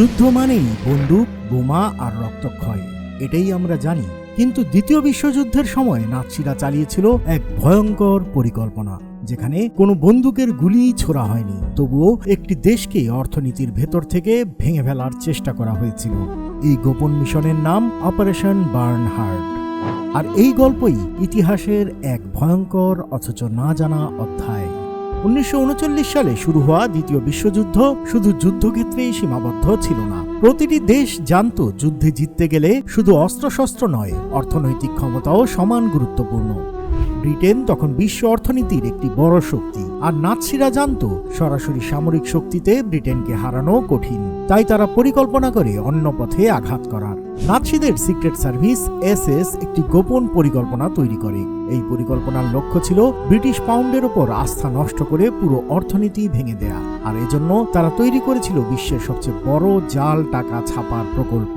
যুদ্ধ মানেই বন্দুক, বোমা আর রক্তক্ষয়। এটাই আমরা জানি। কিন্তু দ্বিতীয় বিশ্বযুদ্ধের সময় নাৎসিরা চালিয়েছিল এক ভয়ঙ্কর পরিকল্পনা, যেখানে কোনো বন্দুকের গুলি ছোড়া হয়নি। তবুও একটি দেশকে অর্থনীতির ভেতর থেকে ভেঙে ফেলার চেষ্টা করা হয়েছিল। এই গোপন মিশনের নাম অপারেশন বার্নহার্ড আর এই গল্পই ইতিহাসের এক ভয়ঙ্কর, অথচ না জানা অধ্যায়। উনিশশো উনচল্লিশ সালে শুরু হওয়া দ্বিতীয় বিশ্বযুদ্ধ শুধু যুদ্ধক্ষেত্রেই সীমাবদ্ধ ছিল না। প্রতিটি দেশ জানত যুদ্ধে জিততে গেলে শুধু অস্ত্রশস্ত্র নয়, অর্থনৈতিক ক্ষমতাও সমান গুরুত্বপূর্ণ। ব্রিটেন তখন বিশ্ব অর্থনীতির একটি বড় শক্তি। আর নাৎসিরা জানত, সরাসরি সামরিক শক্তিতে ব্রিটেনকে হারানো কঠিন। তাই তারা পরিকল্পনা করে অন্য পথে আঘাত করার। নাৎসিদের সিক্রেট সার্ভিস এসএস একটি গোপন পরিকল্পনা তৈরি করে। এই পরিকল্পনার লক্ষ্য ছিল ব্রিটিশ পাউন্ডের ওপর আস্থা নষ্ট করে পুরো অর্থনীতি ভেঙে দেয়া। আর এজন্য তারা তৈরি করেছিল বিশ্বের সবচেয়ে বড় জাল টাকা ছাপার প্রকল্প।